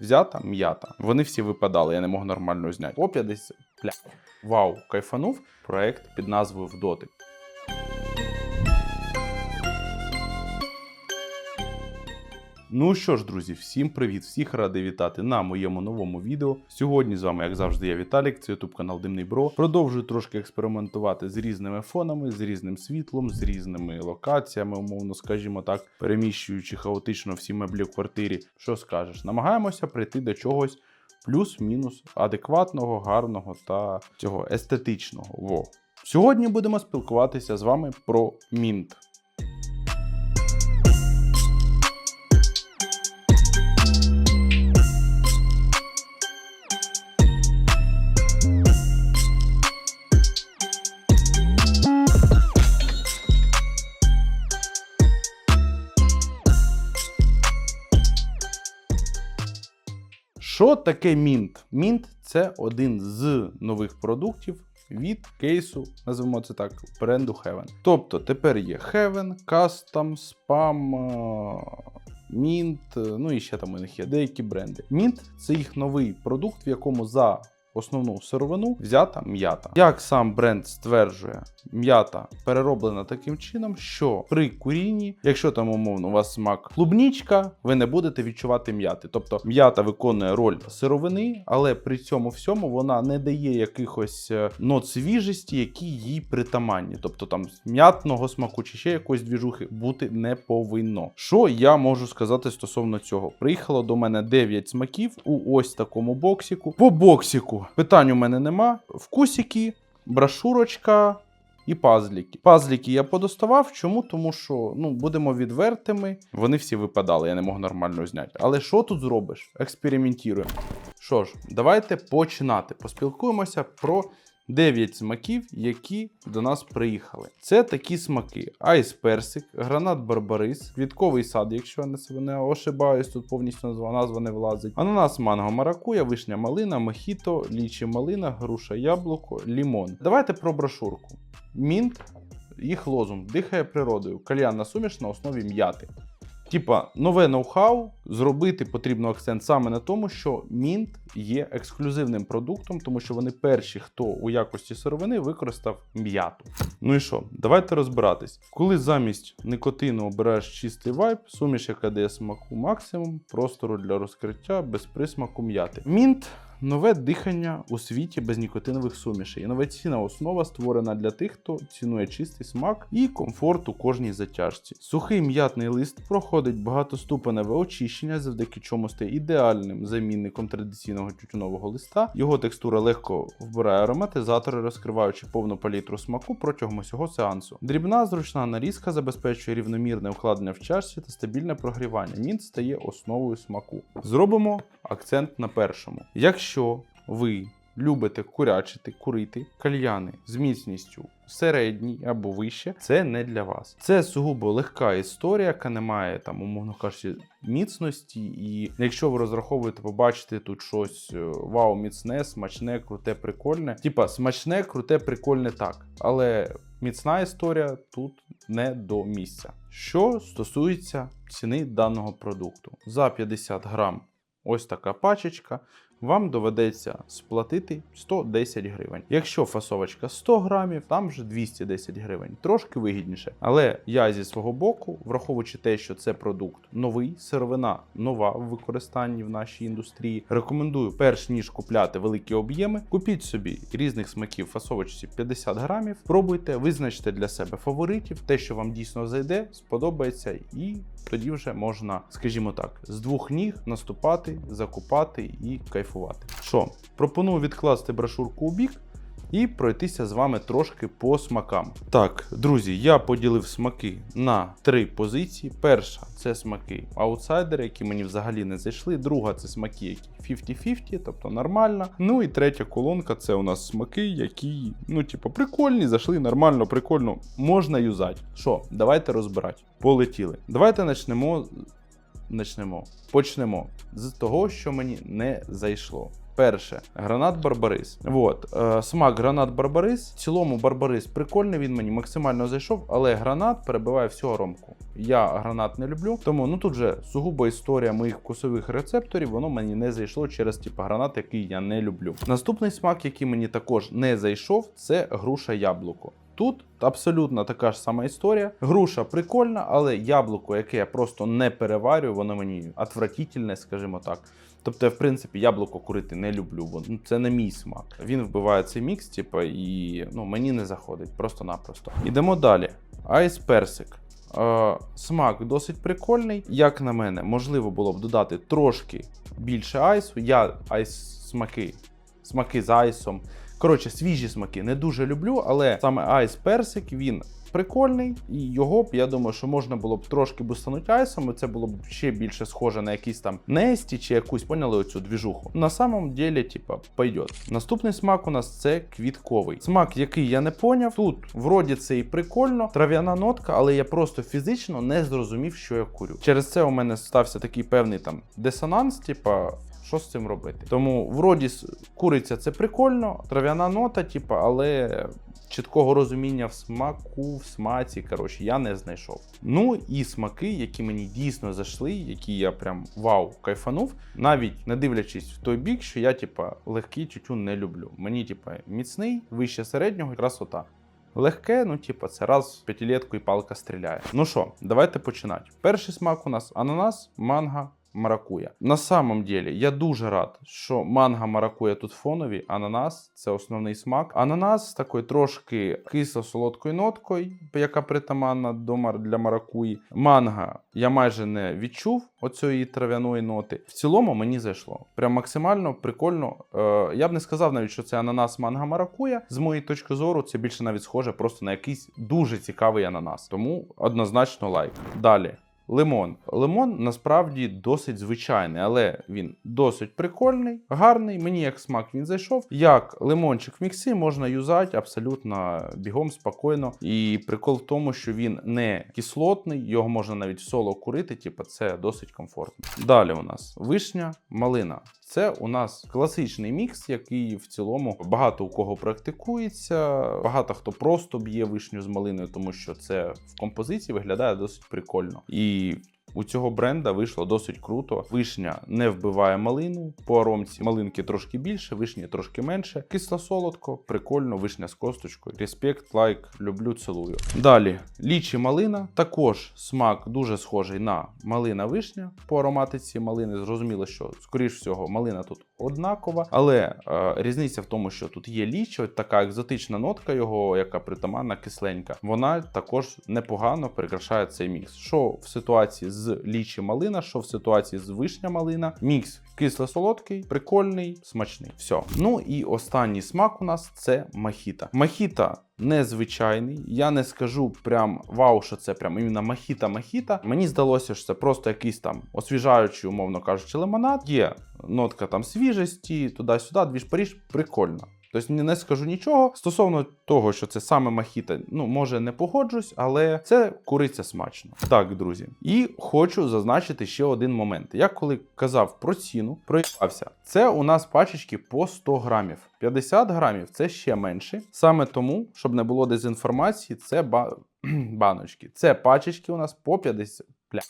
Взята м'ята. Вони всі випадали, я не мог нормально зняти. Оп'я 50. Бля. Вау, кайфанув. Проект під назвою Вдотик. Ну що ж, друзі, всім привіт! Всіх радий вітати на моєму новому відео. Сьогодні з вами, як завжди, я Віталік, це ютуб канал Димний Бро. Продовжую трошки експериментувати з різними фонами, з різним світлом, з різними локаціями, умовно, скажімо так, переміщуючи хаотично всі меблі в квартирі. Що скажеш? Намагаємося прийти до чогось плюс-мінус адекватного, гарного та цього естетичного. Во. Сьогодні будемо спілкуватися з вами про мінт. Що таке Mint? Mint – це один з нових продуктів від кейсу, називаємо це так, бренду Heaven. Тобто тепер є Heaven, Custom, Spam, е, Mint, е, ну і ще там у них є деякі бренди. Mint – це їх новий продукт, в якому за основну сировину взята м'ята. Як сам бренд стверджує, м'ята перероблена таким чином, що при курінні, якщо там умовно у вас смак клубнічка, ви не будете відчувати м'яти. Тобто м'ята виконує роль сировини, але при цьому всьому вона не дає якихось е, нот свіжості, які їй притаманні. Тобто там м'ятного смаку чи ще якоїсь двіжухи бути не повинно. Що я можу сказати стосовно цього? Приїхало до мене 9 смаків у ось такому боксіку. По боксіку питань у мене нема. Вкусики, брошурочка. І пазліки. Пазліки я подоставав. Чому? Тому що ну будемо відвертими. Вони всі випадали, я не мог нормально зняти. Але що тут зробиш? Експериментуємо. Що ж, давайте починати. Поспілкуємося про 9 смаків, які до нас приїхали. Це такі смаки: айс персик, гранат барбарис, квітковий сад, якщо я не себе не ошибаюсь, тут повністю назва, назва не влазить. Ананас, манго, маракуя, вишня малина, мохіто, лічі малина, груша яблуко, лімон. Давайте про брошурку. Мінт, їх лозунг дихає природою, кальянна суміш на основі м'яти. Типа, нове ноу-хау зробити потрібно акцент саме на тому, що Mint є ексклюзивним продуктом, тому що вони перші, хто у якості сировини використав м'яту. Ну і що, давайте розбиратись. Коли замість никотину обираєш чистий вайб, суміш, яка дає смаку максимум, простору для розкриття без присмаку м'яти. Mint Нове дихання у світі без нікотинових сумішей. Інноваційна основа створена для тих, хто цінує чистий смак і комфорт у кожній затяжці. Сухий м'ятний лист проходить багатоступеневе очищення, завдяки чому стає ідеальним замінником традиційного тютюнового листа. Його текстура легко вбирає ароматизатори, розкриваючи повну палітру смаку протягом усього сеансу. Дрібна зручна нарізка забезпечує рівномірне укладення в чашці та стабільне прогрівання. Мінт стає основою смаку. Зробимо акцент на першому. Якщо ви любите курячити, курити кальяни з міцністю середній або вище, це не для вас. Це сугубо легка історія, яка не має там, умовно кажучи, міцності. І якщо ви розраховуєте побачити тут щось е, вау, міцне, смачне, круте, прикольне. Типа смачне, круте, прикольне так. Але міцна історія тут не до місця. Що стосується ціни даного продукту, за 50 грам ось така пачечка, вам доведеться сплатити 110 гривень. Якщо фасовочка 100 грамів, там вже 210 гривень, трошки вигідніше. Але я зі свого боку, враховуючи те, що це продукт новий, сировина нова в використанні в нашій індустрії, рекомендую, перш ніж купляти великі об'єми, купіть собі різних смаків фасовочці 50 грамів, пробуйте, визначте для себе фаворитів, те, що вам дійсно зайде, сподобається, і тоді вже можна, скажімо так, з двох ніг наступати, закупати і кайфувати. Що, пропоную відкласти брошурку у бік. І пройтися з вами трошки по смакам. Так, друзі, я поділив смаки на три позиції. Перша це смаки аутсайдери, які мені взагалі не зайшли. Друга це смаки, які 50-50, тобто нормально. Ну і третя колонка це у нас смаки, які, ну, типу, прикольні, зайшли нормально, прикольно, можна юзати. Що, давайте розбирати. Полетіли. Давайте почнемо. Начнемо. Почнемо з того, що мені не зайшло. Перше, гранат Барбарис. От, е, смак гранат Барбарис. В цілому Барбарис прикольний, він мені максимально зайшов, але гранат перебиває всю ромку. Я гранат не люблю, тому ну тут вже сугубо історія моїх вкусових рецепторів, воно мені не зайшло через типу гранат, який я не люблю. Наступний смак, який мені також не зайшов, це груша яблуко. Тут абсолютно така ж сама історія. Груша прикольна, але яблуко, яке я просто не переварюю, воно мені отвратительне, скажімо так. Тобто, я, в принципі, яблуко курити не люблю, бо це не мій смак. Він вбиває цей мікс, типу, і ну, мені не заходить, просто-напросто. Ідемо далі. Айс персик. Е, смак досить прикольний. Як на мене, можливо було б додати трошки більше айсу. Я айс смаки, смаки з айсом. Коротше, свіжі смаки не дуже люблю, але саме айс персик він прикольний, і його б я думаю, що можна було б трошки бустанути айсом, і це було б ще більше схоже на якийсь там Несті чи якусь поняли оцю двіжуху. На самом деле, типа, пойдет. Наступний смак у нас це квітковий. Смак, який я не поняв. Тут вроді це і прикольно, трав'яна нотка, але я просто фізично не зрозумів, що я курю. Через це у мене стався такий певний там дисонанс, типа. Що з цим робити? Тому вроді куриця це прикольно, трав'яна нота, типа, але чіткого розуміння в смаку, в смаці, коротше, я не знайшов. Ну і смаки, які мені дійсно зайшли, які я прям вау, кайфанув, навіть не дивлячись в той бік, що я, типа, легкий тютюн не люблю. Мені, типа, міцний, вище середнього, красота. Легке, ну, типа, це раз в п'ятилетку і палка стріляє. Ну що, давайте починати. Перший смак у нас ананас, манго, маракуя. На самом деле, я дуже рад, що манго маракуя тут фонові, ананас це основний смак. Ананас з такою трошки кисло-солодкою ноткою, яка притаманна до мар- для маракуї. Манго я майже не відчув оцієї трав'яної ноти. В цілому мені зайшло. Прям максимально прикольно. Е, я б не сказав навіть, що це ананас манго маракуя. З моєї точки зору, це більше навіть схоже просто на якийсь дуже цікавий ананас. Тому однозначно лайк. Далі. Лимон. Лимон насправді досить звичайний, але він досить прикольний, гарний. Мені як смак він зайшов. Як лимончик в міксі можна юзати абсолютно бігом, спокійно. І прикол в тому, що він не кислотний, його можна навіть в соло курити, типу це досить комфортно. Далі у нас вишня, малина. Це у нас класичний мікс, який в цілому багато у кого практикується. Багато хто просто б'є вишню з малиною, тому що це в композиції виглядає досить прикольно. І у цього бренда вийшло досить круто. Вишня не вбиває малину. По аромці малинки трошки більше, вишні трошки менше. Кисло-солодко, прикольно, вишня з косточкою. Респект, лайк, люблю, цілую. Далі лічі малина. Також смак дуже схожий на малина вишня. По ароматиці малини зрозуміло, що скоріш всього малина тут однакова, але е, різниця в тому, що тут є ліч, от така екзотична нотка його, яка притаманна кисленька. Вона також непогано прикрашає цей мікс. Що в ситуації з лічі малина, що в ситуації з вишня малина. Мікс кисло-солодкий, прикольний, смачний. Все. Ну і останній смак у нас це махіта. Махіта незвичайний. Я не скажу прям вау, що це прям іменно махіта-махіта. Мені здалося, що це просто якийсь там освіжаючий, умовно кажучи, лимонад. Є нотка там свіжості, туди-сюди, двіж Паріж, прикольно. Тобто не, скажу нічого стосовно того, що це саме махіта, ну може не погоджусь, але це куриця смачно. Так, друзі. І хочу зазначити ще один момент. Я коли казав про ціну, проїбався. Це у нас пачечки по 100 грамів. 50 грамів це ще менше. Саме тому, щоб не було дезінформації, це ба... баночки. Це пачечки у нас по 50. Бля.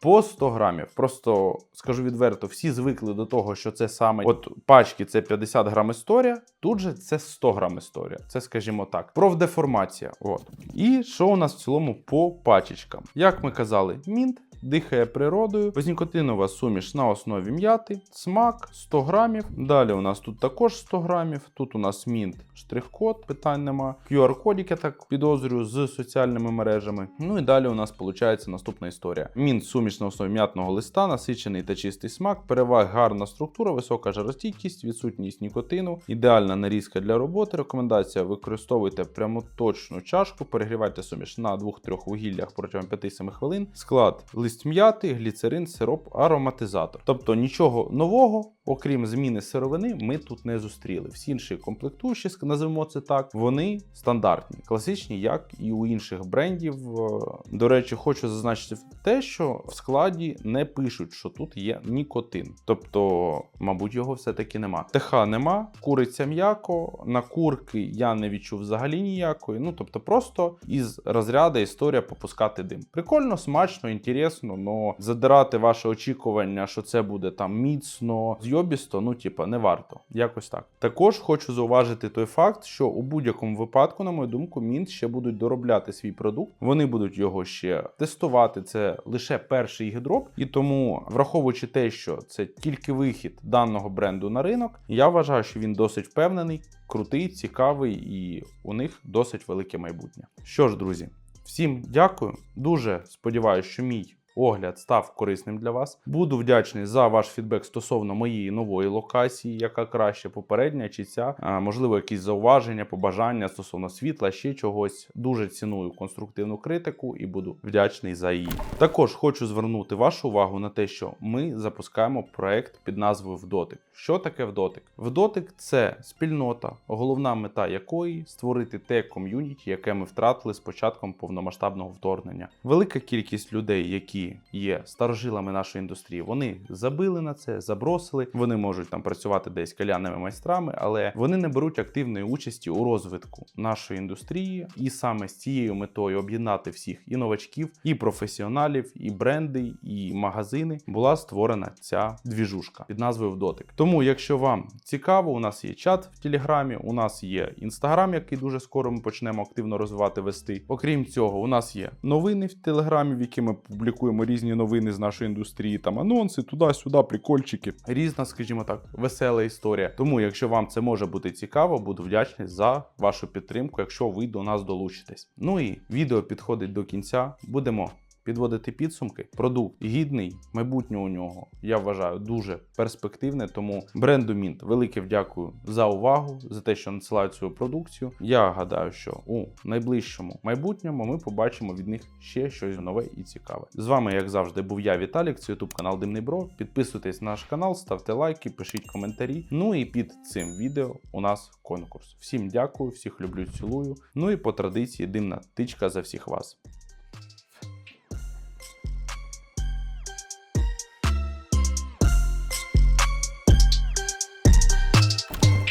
По 100 грамів. Просто скажу відверто, всі звикли до того, що це саме от пачки це 50 грам історія. Тут же це 100 грам історія. Це, скажімо так, профдеформація. От. І що у нас в цілому по пачечкам? Як ми казали, мінт. Дихає природою, безнікотинова суміш на основі м'яти, смак 100 грамів. Далі у нас тут також 100 грамів. Тут у нас мінт, штрих-код, питань нема. QR-кодик, я так підозрюю, з соціальними мережами. Ну і далі у нас виходить наступна історія. Мінт суміш на основі м'ятного листа, насичений та чистий смак, переваг, гарна структура, висока жаростійкість, відсутність нікотину, ідеальна нарізка для роботи. Рекомендація: використовуйте прямоточну чашку, перегрівайте суміш на 2-3 вугіллях протягом 5-7 хвилин. Склад лист м'яти, гліцерин, сироп, ароматизатор. Тобто нічого нового, окрім зміни сировини, ми тут не зустріли. Всі інші комплектуючі, називаємо це так, вони стандартні, класичні, як і у інших брендів. Е, До речі, хочу зазначити те, що в складі не пишуть, що тут є нікотин. Тобто, мабуть, його все-таки нема. ТХ нема, куриця м'яко, на курки я не відчув взагалі ніякої. Ну тобто, просто із розряду історія попускати дим. Прикольно, смачно, інтересно, але задирати ваше очікування, що це буде там міцно, зйобісто, ну типа не варто. Якось так. Також хочу зауважити той факт, що у будь-якому випадку, на мою думку, Мінт ще будуть доробляти свій продукт. Вони будуть його ще тестувати. Це лише перший гідроп, і тому, враховуючи те, що це тільки вихід даного бренду на ринок, я вважаю, що він досить впевнений, крутий, цікавий і у них досить велике майбутнє. Що ж, друзі, всім дякую. Дуже сподіваюся, що мій. Огляд став корисним для вас. Буду вдячний за ваш фідбек стосовно моєї нової локації, яка краще попередня чи ця. Можливо, якісь зауваження, побажання стосовно світла, ще чогось. Дуже ціную конструктивну критику і буду вдячний за її. Також хочу звернути вашу увагу на те, що ми запускаємо проект під назвою Вдотик. Що таке Вдотик? Вдотик це спільнота, головна мета якої створити те ком'юніті, яке ми втратили з початком повномасштабного вторгнення. Велика кількість людей, які є старожилами нашої індустрії, вони забили на це, забросили. Вони можуть там працювати десь каляними майстрами, але вони не беруть активної участі у розвитку нашої індустрії, і саме з цією метою об'єднати всіх і новачків, і професіоналів, і бренди, і магазини була створена ця двіжушка під назвою Вдотик. Тому, якщо вам цікаво, у нас є чат в Телеграмі, у нас є інстаграм, який дуже скоро ми почнемо активно розвивати вести. Окрім цього, у нас є новини в Телеграмі, в які ми публікуємо різні новини з нашої індустрії, там анонси, туди-сюди, прикольчики. Різна, скажімо так, весела історія. Тому, якщо вам це може бути цікаво, буду вдячний за вашу підтримку, якщо ви до нас долучитесь. Ну і відео підходить до кінця. Будемо підводити підсумки. Продукт гідний, майбутнє у нього, я вважаю, дуже перспективне. Тому бренду Мінт велике вдякую за увагу, за те, що надсилають свою продукцію. Я гадаю, що у найближчому майбутньому ми побачимо від них ще щось нове і цікаве. З вами, як завжди, був я, Віталік. Це ютуб канал Димний Бро. Підписуйтесь на наш канал, ставте лайки, пишіть коментарі. Ну і під цим відео у нас конкурс. Всім дякую, всіх люблю, цілую. Ну і по традиції димна тичка за всіх вас.